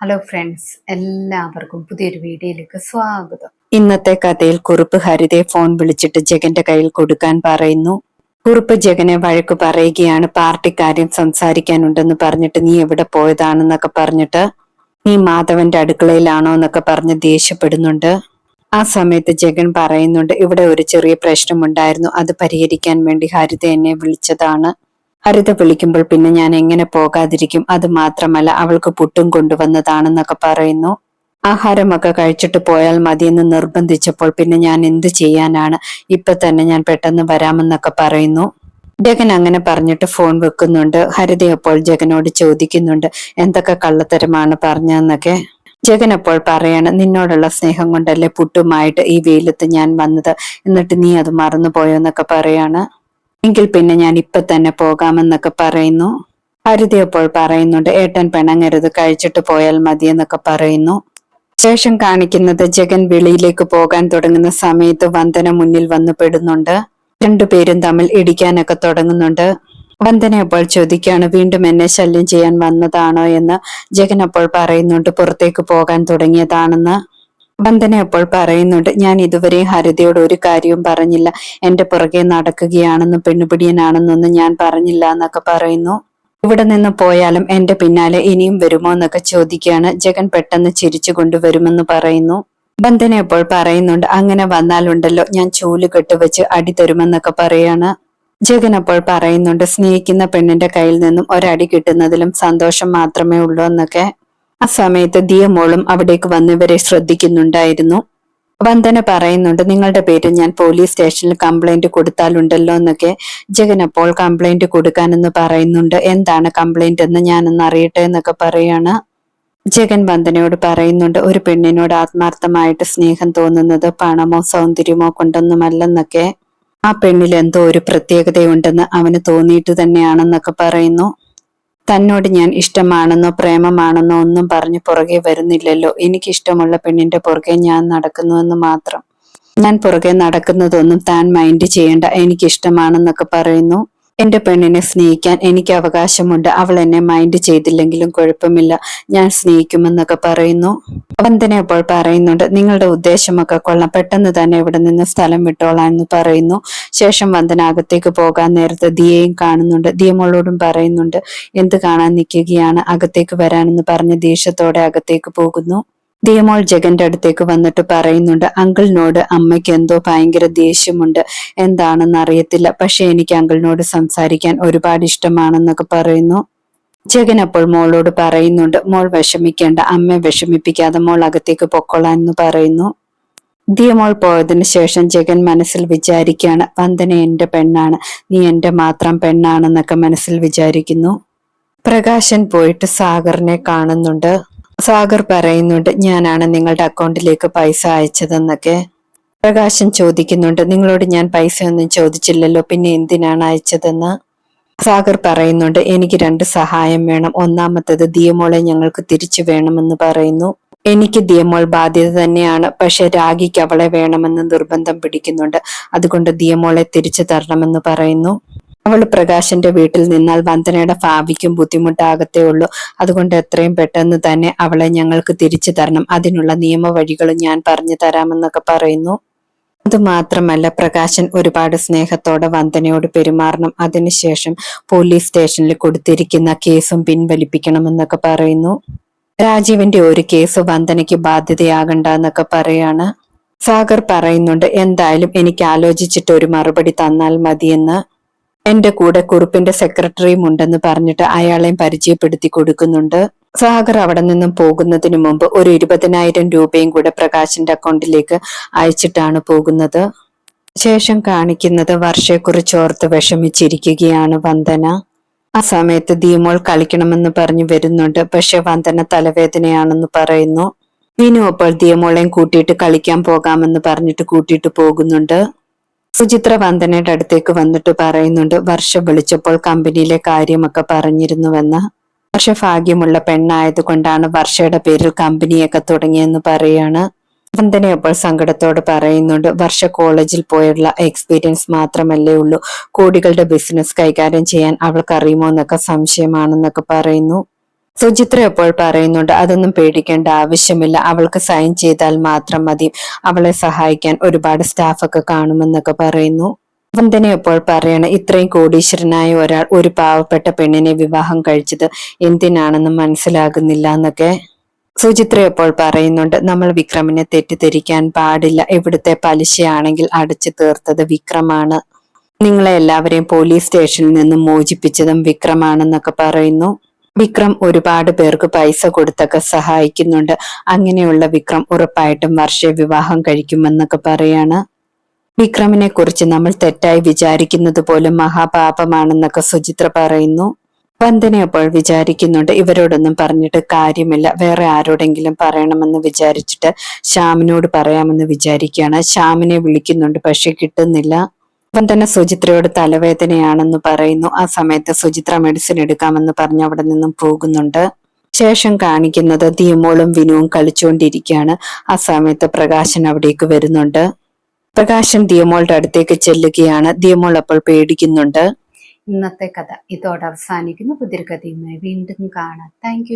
Hello friends എല്ലാവർക്കും പുതിയൊരു വീഡിയോയിലേക്ക് സ്വാഗതം. ഇന്നത്തെ കഥയിൽ കുറുപ്പ് ഹരിതയെ ഫോൺ വിളിച്ചിട്ട് ജഗന്റെ കയ്യിൽ കൊടുക്കാൻ പറയുന്നു. കുറുപ്പ് ജഗനെ വഴക്ക് പറയുകയാണ് പാർട്ടി കാര്യം സംസാരിക്കാനുണ്ടെന്ന് പറഞ്ഞിട്ട് നീ എവിടെ പോയതാണെന്നൊക്കെ പറഞ്ഞിട്ട് നീ മാധവന്റെ അടുക്കളയിലാണോ എന്നൊക്കെ പറഞ്ഞ് ദേഷ്യപ്പെടുന്നുണ്ട്. ആ സമയത്ത് ജഗൻ പറയുന്നുണ്ട് ഇവിടെ ഒരു ചെറിയ പ്രശ്നമുണ്ടായിരുന്നു. അത് പരിഹരിക്കാൻ വേണ്ടി ഹരിത എന്നെ വിളിച്ചതാണ്. ഹരിത വിളിക്കുമ്പോൾ പിന്നെ ഞാൻ എങ്ങനെ പോകാതിരിക്കും? അത് മാത്രമല്ല അവൾക്ക് പുട്ടും കൊണ്ടുവന്നതാണെന്നൊക്കെ പറയുന്നു. ആഹാരമൊക്കെ കഴിച്ചിട്ട് പോയാൽ മതിയെന്ന് നിർബന്ധിച്ചപ്പോൾ പിന്നെ ഞാൻ എന്ത് ചെയ്യാനാണ്? ഇപ്പൊ തന്നെ ഞാൻ പെട്ടെന്ന് വരാമെന്നൊക്കെ പറയുന്നു. ജഗൻ അങ്ങനെ പറഞ്ഞിട്ട് ഫോൺ വെക്കുന്നുണ്ട്. ഹരിത അപ്പോൾ ജഗനോട് ചോദിക്കുന്നുണ്ട് എന്തൊക്കെ കള്ളത്തരമാണ് പറഞ്ഞതെന്നൊക്കെ? ജഗൻ അപ്പോൾ പറയാണ് നിന്നോടുള്ള സ്നേഹം കൊണ്ടല്ലേ പുട്ടുമായിട്ട് ഈ വെയിലത്ത് ഞാൻ വന്നത്? എന്നിട്ട് നീ അത് മറന്നു പോയോന്നൊക്കെ പറയാണ്. എങ്കിൽ പിന്നെ ഞാൻ ഇപ്പൊ തന്നെ പോകാമെന്നൊക്കെ പറയുന്നു. ഹരിത അപ്പോൾ പറയുന്നുണ്ട് ഏട്ടൻ പിണങ്ങരുത് കഴിച്ചിട്ട് പോയാൽ മതി എന്നൊക്കെ പറയുന്നു. ശേഷം കാണിക്കുന്നത് ജഗൻ വെളിയിലേക്ക് പോകാൻ തുടങ്ങുന്ന സമയത്ത് വന്ദന മുന്നിൽ വന്നു പെടുന്നുണ്ട്. രണ്ടുപേരും തമ്മിൽ ഇടിക്കാനൊക്കെ തുടങ്ങുന്നുണ്ട്. വന്ദന അപ്പോൾ ചോദിക്കുകയാണ് വീണ്ടും എന്നെ ശല്യം ചെയ്യാൻ വന്നതാണോ? എന്ന്. ജഗൻ അപ്പോൾ പറയുന്നുണ്ട് പുറത്തേക്ക് പോകാൻ തുടങ്ങിയതാണെന്ന്. വന്ദന അപ്പോൾ പറയുന്നുണ്ട് ഞാൻ ഇതുവരെ ഹരിതയോട് ഒരു കാര്യവും പറഞ്ഞില്ല. എന്റെ പുറകെ നടക്കുകയാണെന്നും പെണ്ണുപിടിയനാണെന്നൊന്നും ഞാൻ പറഞ്ഞില്ല എന്നൊക്കെ പറയുന്നു. ഇവിടെ നിന്ന് പോയാലും എന്റെ പിന്നാലെ ഇനിയും വരുമോ എന്നൊക്കെ ചോദിക്കുകയാണ്. ജഗൻ പെട്ടെന്ന് ചിരിച്ചു കൊണ്ടുവരുമെന്ന് പറയുന്നു. വന്ദന അപ്പോൾ പറയുന്നുണ്ട് അങ്ങനെ വന്നാലുണ്ടല്ലോ ഞാൻ ചൂൽ കെട്ടുവെച്ച് അടി തരുമെന്നൊക്കെ പറയാണ്. ജഗൻ അപ്പോൾ പറയുന്നുണ്ട് സ്നേഹിക്കുന്ന പെണ്ണിന്റെ കയ്യിൽ നിന്നും ഒരടി കിട്ടുന്നതിലും സന്തോഷം മാത്രമേ ഉള്ളൂ എന്നൊക്കെ. ആ സമയത്ത് ദിയമോളും അവിടേക്ക് വന്നവരെ ശ്രദ്ധിക്കുന്നുണ്ടായിരുന്നു. വന്ദന പറയുന്നുണ്ട് നിങ്ങളുടെ പേര് ഞാൻ പോലീസ് സ്റ്റേഷനിൽ കംപ്ലൈന്റ് കൊടുത്താലുണ്ടല്ലോ എന്നൊക്കെ. ജഗൻ അപ്പോൾ കംപ്ലൈന്റ് കൊടുക്കാനെന്ന് പറയുന്നുണ്ട്. എന്താണ് കംപ്ലൈന്റ് എന്ന് ഞാനൊന്ന് അറിയട്ടെ എന്നൊക്കെ പറയാണ്. ജഗൻ വന്ദനയോട് പറയുന്നുണ്ട് ഒരു പെണ്ണിനോട് ആത്മാർത്ഥമായിട്ട് സ്നേഹം തോന്നുന്നത് പണമോ സൗന്ദര്യമോ കൊണ്ടൊന്നുമല്ലെന്നൊക്കെ. ആ പെണ്ണിൽ എന്തോ ഒരു പ്രത്യേകതയുണ്ടെന്ന് അവന് തോന്നിയിട്ട് തന്നെയാണെന്നൊക്കെ പറയുന്നു. തന്നോട് ഞാൻ ഇഷ്ടമാണെന്നോ പ്രേമമാണെന്നോ ഒന്നും പറഞ്ഞു പുറകെ വരുന്നില്ലല്ലോ. എനിക്കിഷ്ടമുള്ള പെണ്ണിന്റെ പുറകെ ഞാൻ നടക്കുന്നുവെന്ന് മാത്രം. ഞാൻ പുറകെ നടക്കുന്നതൊന്നും താൻ മൈൻഡ് ചെയ്യേണ്ട. എനിക്കിഷ്ടമാണെന്നൊക്കെ പറയുന്നു. എന്റെ പെണ്ണിനെ സ്നേഹിക്കാൻ എനിക്ക് അവകാശമുണ്ട്. അവൾ എന്നെ മൈൻഡ് ചെയ്തില്ലെങ്കിലും കുഴപ്പമില്ല. ഞാൻ സ്നേഹിക്കുമെന്നൊക്കെ പറയുന്നു. വന്ദന അപ്പോൾ പറയുന്നുണ്ട് നിങ്ങളുടെ ഉദ്ദേശമൊക്കെ കൊള്ളാം. പെട്ടെന്ന് തന്നെ ഇവിടെ നിന്ന് സ്ഥലം വിട്ടോളാം എന്ന് പറയുന്നു. ശേഷം വന്ദന അകത്തേക്ക് പോകാൻ നേരത്തെ ദിയയും കാണുന്നുണ്ട്. ദിയമോളോടും പറയുന്നുണ്ട് എന്ത് കാണാൻ നിൽക്കുകയാണ്? അകത്തേക്ക് വരാനെന്ന് പറഞ്ഞ് ദേഷ്യത്തോടെ അകത്തേക്ക് പോകുന്നു. ദിയമോൾ ജഗന്റെ അടുത്തേക്ക് വന്നിട്ട് പറയുന്നുണ്ട് അങ്കിളിനോട് അമ്മയ്ക്ക് എന്തോ ഭയങ്കര ദേഷ്യമുണ്ട്. എന്താണെന്ന് അറിയത്തില്ല. പക്ഷെ എനിക്ക് അങ്കിളിനോട് സംസാരിക്കാൻ ഒരുപാട് ഇഷ്ടമാണെന്നൊക്കെ പറയുന്നു. ജഗൻ അപ്പോൾ മോളോട് പറയുന്നുണ്ട് മോൾ വിഷമിക്കേണ്ട അമ്മയെ വിഷമിപ്പിക്കാതെ മോൾ അകത്തേക്ക് പൊക്കോളാൻ എന്ന് പറയുന്നു. ദിയമോൾ പോയതിനു ശേഷം ജഗൻ മനസ്സിൽ വിചാരിക്കുകയാണ് വന്ദന എന്റെ പെണ്ണാണ്. നീ എന്റെ മാത്രം പെണ്ണാണെന്നൊക്കെ മനസ്സിൽ വിചാരിക്കുന്നു. പ്രകാശൻ പോയിട്ട് സാഗറിനെ കാണുന്നുണ്ട്. സാഗർ പറയുന്നുണ്ട് ഞാനാണ് നിങ്ങളുടെ അക്കൗണ്ടിലേക്ക് പൈസ അയച്ചതെന്നൊക്കെ. പ്രകാശൻ ചോദിക്കുന്നുണ്ട് നിങ്ങളോട് ഞാൻ പൈസ ഒന്നും ചോദിച്ചില്ലല്ലോ പിന്നെ എന്തിനാണ് അയച്ചതെന്ന്? സാഗർ പറയുന്നുണ്ട് എനിക്ക് രണ്ട് സഹായം വേണം. ഒന്നാമത്തത് ദിയമോളെ ഞങ്ങൾക്ക് തിരിച്ചു വേണമെന്ന് പറയുന്നു. എനിക്ക് ദിയമോൾ ബാധ്യത തന്നെയാണ് പക്ഷെ രാഗിക്ക് അവളെ വേണമെന്ന് നിർബന്ധം പിടിക്കുന്നുണ്ട്. അതുകൊണ്ട് ദിയമോളെ തിരിച്ചു തരണമെന്ന് പറയുന്നു. അവൾ പ്രകാശന്റെ വീട്ടിൽ നിന്നാൽ വന്ദനയുടെ ഭാവിക്കും ബുദ്ധിമുട്ടാകത്തേ ഉള്ളൂ. അതുകൊണ്ട് എത്രയും പെട്ടെന്ന് തന്നെ അവളെ ഞങ്ങൾക്ക് തിരിച്ചു തരണം. അതിനുള്ള നിയമവഴികളും ഞാൻ പറഞ്ഞു തരാമെന്നൊക്കെ പറയുന്നു. അതുമാത്രമല്ല പ്രകാശൻ ഒരുപാട് സ്നേഹത്തോടെ വന്ദനയോട് പെരുമാറണം. അതിനുശേഷം പോലീസ് സ്റ്റേഷനിൽ കൊടുത്തിരിക്കുന്ന കേസും പിൻവലിപ്പിക്കണമെന്നൊക്കെ പറയുന്നു. രാജീവിന്റെ ഒരു കേസ് വന്ദനയ്ക്ക് ബാധ്യതയാകണ്ട എന്നൊക്കെ പറയാണ്. സാഗർ പറയുന്നുണ്ട് എന്തായാലും എനിക്ക് ആലോചിച്ചിട്ട് ഒരു മറുപടി തന്നാൽ മതിയെന്ന്. എന്റെ കൂടെ കുറിപ്പിന്റെ സെക്രട്ടറിയും ഉണ്ടെന്ന് പറഞ്ഞിട്ട് അയാളെയും പരിചയപ്പെടുത്തി കൊടുക്കുന്നുണ്ട്. സാഗർ അവിടെ നിന്നും പോകുന്നതിന് മുമ്പ് ഒരു ഇരുപതിനായിരം രൂപയും കൂടെ പ്രകാശിന്റെ അക്കൗണ്ടിലേക്ക് അയച്ചിട്ടാണ് പോകുന്നത്. ശേഷം കാണിക്കുന്നത് വർഷയെക്കുറിച്ച് ഓർത്ത് വിഷമിച്ചിരിക്കുകയാണ് വന്ദന. ആ സമയത്ത് ദീമോൾ കളിക്കണമെന്ന് പറഞ്ഞു വരുന്നുണ്ട്. പക്ഷെ വന്ദന തലവേദനയാണെന്ന് പറയുന്നു. വിനു അപ്പോൾ ദിയമോളെയും കൂട്ടിയിട്ട് കളിക്കാൻ പോകാമെന്ന് പറഞ്ഞിട്ട് കൂട്ടിയിട്ട് പോകുന്നുണ്ട്. സുചിത്ര വന്ദനയുടെ അടുത്തേക്ക് വന്നിട്ട് പറയുന്നുണ്ട് വർഷ വിളിച്ചപ്പോൾ കമ്പനിയിലെ കാര്യമൊക്കെ പറഞ്ഞിരുന്നുവെന്ന്. വർഷ ഭാഗ്യമുള്ള പെണ്ണായത് കൊണ്ടാണ് വർഷയുടെ പേരിൽ കമ്പനിയൊക്കെ തുടങ്ങിയെന്ന് പറയാണ്. വന്ദന അപ്പോൾ സങ്കടത്തോട് പറയുന്നുണ്ട് വർഷ കോളേജിൽ പോയുള്ള എക്സ്പീരിയൻസ് മാത്രമല്ലേ ഉള്ളൂ. കോടികളുടെ ബിസിനസ് കൈകാര്യം ചെയ്യാൻ അവൾക്ക് അറിയുമോ എന്നൊക്കെ സംശയമാണെന്നൊക്കെ പറയുന്നു. സുചിത്ര എപ്പോൾ പറയുന്നുണ്ട് അതൊന്നും പേടിക്കേണ്ട ആവശ്യമില്ല. അവൾക്ക് സൈൻ ചെയ്താൽ മാത്രം മതി. അവളെ സഹായിക്കാൻ ഒരുപാട് സ്റ്റാഫൊക്കെ കാണുമെന്നൊക്കെ പറയുന്നു. വന്ദന എപ്പോൾ പറയണം ഇത്രയും കോടീശ്വരനായ ഒരാൾ ഒരു പാവപ്പെട്ട പെണ്ണിനെ വിവാഹം കഴിച്ചത് എന്തിനാണെന്ന് മനസ്സിലാകുന്നില്ല എന്നൊക്കെ സുചിത്ര എപ്പോൾ പറയുന്നുണ്ട് നമ്മൾ വിക്രമിനെ തെറ്റിദ്ധരിക്കാൻ പാടില്ല. ഇവിടുത്തെ പലിശയാണെങ്കിൽ അടച്ചു തീർത്തത് വിക്രമാണ്. നിങ്ങളെ എല്ലാവരെയും പോലീസ് സ്റ്റേഷനിൽ നിന്നും മോചിപ്പിച്ചതും വിക്രമാണെന്നൊക്കെ പറയുന്നു. വിക്രം ഒരുപാട് പേർക്ക് പൈസ കൊടുത്തൊക്കെ സഹായിക്കുന്നുണ്ട്. അങ്ങനെയുള്ള വിക്രം ഉറപ്പായിട്ടും വർഷയെ വിവാഹം കഴിക്കുമെന്നൊക്കെ പറയാണ്. വിക്രമിനെ കുറിച്ച് നമ്മൾ തെറ്റായി വിചാരിക്കുന്നത് പോലും മഹാപാപമാണെന്നൊക്കെ സുചിത്ര പറയുന്നു. വന്ദന അപ്പോൾ വിചാരിക്കുന്നുണ്ട്. ഇവരോടൊന്നും പറഞ്ഞിട്ട് കാര്യമില്ല. വേറെ ആരോടെങ്കിലും പറയണമെന്ന് വിചാരിച്ചിട്ട് ശ്യാമിനോട് പറയാമെന്ന് വിചാരിക്കുകയാണ്. ശ്യാമിനെ വിളിക്കുന്നുണ്ട് പക്ഷെ കിട്ടുന്നില്ല. വന്ദന സുചിത്രയോട് തലവേദനയാണെന്ന് പറയുന്നു. ആ സമയത്ത് സുചിത്ര മെഡിസിൻ എടുക്കാമെന്ന് പറഞ്ഞ് അവിടെ നിന്നും പോകുന്നുണ്ട്. ശേഷം കാണിക്കുന്നത് ദിയമോളും വിനുവും കളിച്ചുകൊണ്ടിരിക്കുകയാണ്. ആ സമയത്ത് പ്രകാശൻ അവിടേക്ക് വരുന്നുണ്ട്. പ്രകാശൻ ദിയമോളുടെ അടുത്തേക്ക് ചെല്ലുകയാണ്. ദിയമോൾ അപ്പോൾ പേടിക്കുന്നുണ്ട്. ഇന്നത്തെ കഥ ഇതോടെ അവസാനിക്കുന്നു. പുതിയ കഥയുമായി വീണ്ടും കാണാം. താങ്ക്